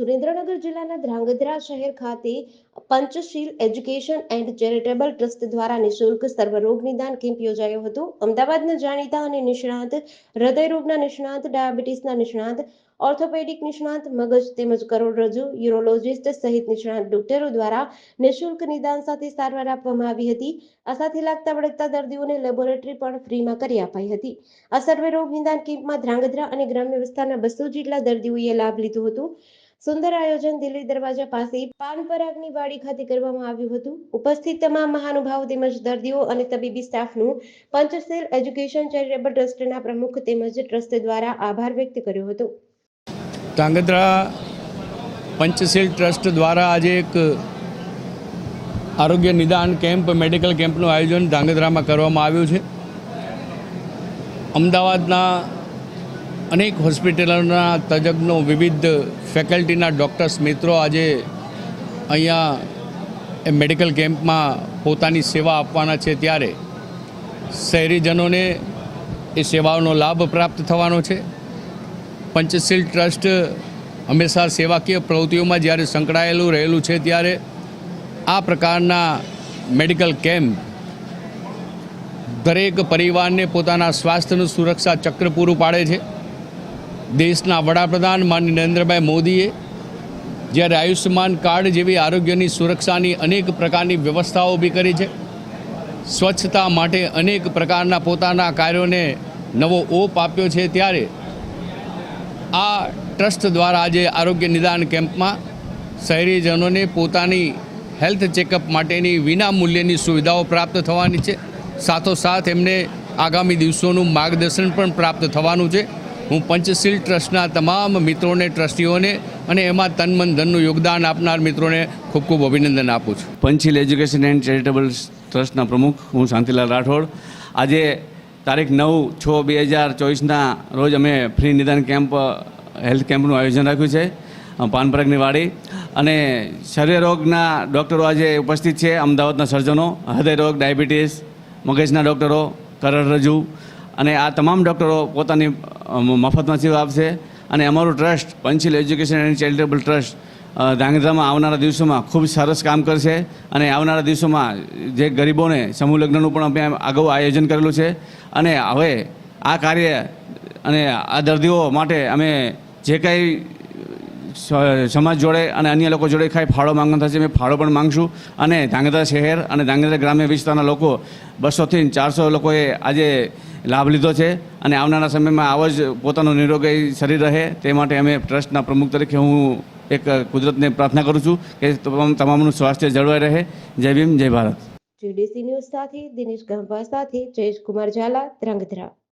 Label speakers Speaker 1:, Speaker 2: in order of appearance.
Speaker 1: સુરેન્દ્રનગર જિલ્લાના ધ્રાંગધ્રા શહેર ખાતે Panchsheel education and charitable trust દ્વારા નિઃશુલ્ક સર્વરોગ નિદાન કેમ્પ યોજાયો હતો. અમદાવાદના જાણીતા અને નિષ્ણાંત હૃદયરોગના નિષ્ણાંત, ડાયાબિટીસના નિષ્ણાંત, ઓર્થોપેડિક નિષ્ણાંત, મગજ તેમજ કરોડરજ્જુ યુરોલોજિસ્ટ સહિત નિષ્ણાંત ડોક્ટરો દ્વારા નિઃશુલ્ક નિદાન સાથે સારવાર આપવામાં આવી હતી. આ સાથે લાગતા વળગતા દર્દીઓને લેબોરેટરી પણ ફ્રીમાં કરી અપાઈ હતી. આ સર્વે રોગ નિદાન કેમ્પમાં ધ્રાંગધ્રા અને ગ્રામ્ય વિસ્તારના બસો જેટલા દર્દીઓએ લાભ લીધો હતો. સુંદર આયોજન દિલ્હી દરવાજા પાસે પાનપરાગની વાડી ખાતે કરવામાં આવ્યું હતું. ઉપસ્થિત તમામ મહાનુભાવો તેમજ દર્દીઓ અને તબીબી સ્ટાફનું પંચશીલ એજ્યુકેશન ચેરિટેબલ ટ્રસ્ટના પ્રમુખ તેમજ ટ્રસ્ટ દ્વારા આભાર વ્યક્ત કર્યો હતો.
Speaker 2: ધાંગધ્રા પંચશીલ ટ્રસ્ટ દ્વારા આજે એક આરોગ્ય નિદાન કેમ્પ, મેડિકલ કેમ્પનું આયોજન ધાંગધ્રામાં કરવામાં આવ્યું છે. અમદાવાદના અનેક હોસ્પિટલોના તજજ્ઞો, વિવિધ ફેકલ્ટીના ડૉક્ટર્સ, મિત્રો આજે અહીંયા એ મેડિકલ કેમ્પમાં પોતાની સેવા આપવાના છે ત્યારે શહેરીજનોને એ સેવાઓનો લાભ પ્રાપ્ત થવાનો છે. પંચશીલ ટ્રસ્ટ હંમેશા સેવાકીય પ્રવૃત્તિઓમાં જ્યારે સંકળાયેલું રહેલું છે ત્યારે આ પ્રકારના મેડિકલ કેમ્પ દરેક પરિવારને પોતાના સ્વાસ્થ્યનું સુરક્ષા ચક્ર પૂરું પાડે છે. દેશના વડાપ્રધાન માનનીય નરેન્દ્રભાઈ મોદીએ જ્યારે આયુષ્યમાન કાર્ડ જેવી આરોગ્યની સુરક્ષાની અનેક પ્રકારની વ્યવસ્થાઓ ઊભી કરી છે, સ્વચ્છતા માટે અનેક પ્રકારના પોતાના કાર્યોને નવો ઓપ આપ્યો છે, ત્યારે આ ટ્રસ્ટ દ્વારા આજે આરોગ્ય નિદાન કેમ્પમાં શહેરીજનોને પોતાની હેલ્થ ચેકઅપ માટેની વિના મૂલ્યની સુવિધાઓ પ્રાપ્ત થવાની છે. સાથોસાથ એમને આગામી દિવસોનું માર્ગદર્શન પણ પ્રાપ્ત થવાનું છે. હું પંચશીલ ટ્રસ્ટના તમામ મિત્રોને, ટ્રસ્ટીઓને અને એમાં તન મન ધનનું યોગદાન આપનાર મિત્રોને ખૂબ ખૂબ અભિનંદન આપું છું.
Speaker 3: પંચશીલ એજ્યુકેશન એન્ડ ચેરિટેબલ ટ્રસ્ટના પ્રમુખ હું શાંતિલાલ રાઠોડ. આજે તારીખ નવ છ બે હજાર ચોવીસના રોજ અમે ફ્રી નિદાન કેમ્પ, હેલ્થ કેમ્પનું આયોજન રાખ્યું છે પાનપરાગની વાડી. અને શરીરરોગના ડૉક્ટરો આજે ઉપસ્થિત છે, અમદાવાદના સર્જનો હૃદયરોગ ડાયાબિટીસ, મગજના ડૉક્ટરો કરોડરજ્જુ અને આ તમામ ડૉક્ટરો પોતાની મફતમાં સેવા આપશે અને અમારું trust Panchsheel education and charitable trust ધાંગધ્રામાં આવનારા દિવસોમાં ખૂબ સરસ કામ કરશે. અને આવનારા દિવસોમાં જે ગરીબોને સમૂહ લગ્નનું પણ અમે અગાઉ આયોજન કરેલું છે. અને હવે આ કાર્ય અને આ દર્દીઓ માટે અમે જે કાંઈ સમાજ જોડે અને અન્ય લોકો જોડે કાંઈ ફાળો માંગવાનો થશે, અમે ફાળો પણ માંગશું. અને ધાંગધ્રા શહેર અને ધાંગધ્રા ગ્રામ્ય વિસ્તારના લોકો બસોથી ચારસો લોકોએ આજે લાભ લીધો છે અને આવનારા સમયમાં આવો જ પોતાનું નિરોગી શરીર રહે તે માટે અમે ટ્રસ્ટના પ્રમુખ તરીકે હું એક કુદરતને પ્રાર્થના કરું છું કે તમામ તમામનું સ્વાસ્થ્ય જળવાઈ રહે. જય ભીમ, જય ભારત.
Speaker 1: જીડીસી ન્યૂઝ સાથે દિનેશ ગંભા સાથે જયેશ કુમાર ઝાલા, ધ્રાંગધ્રા.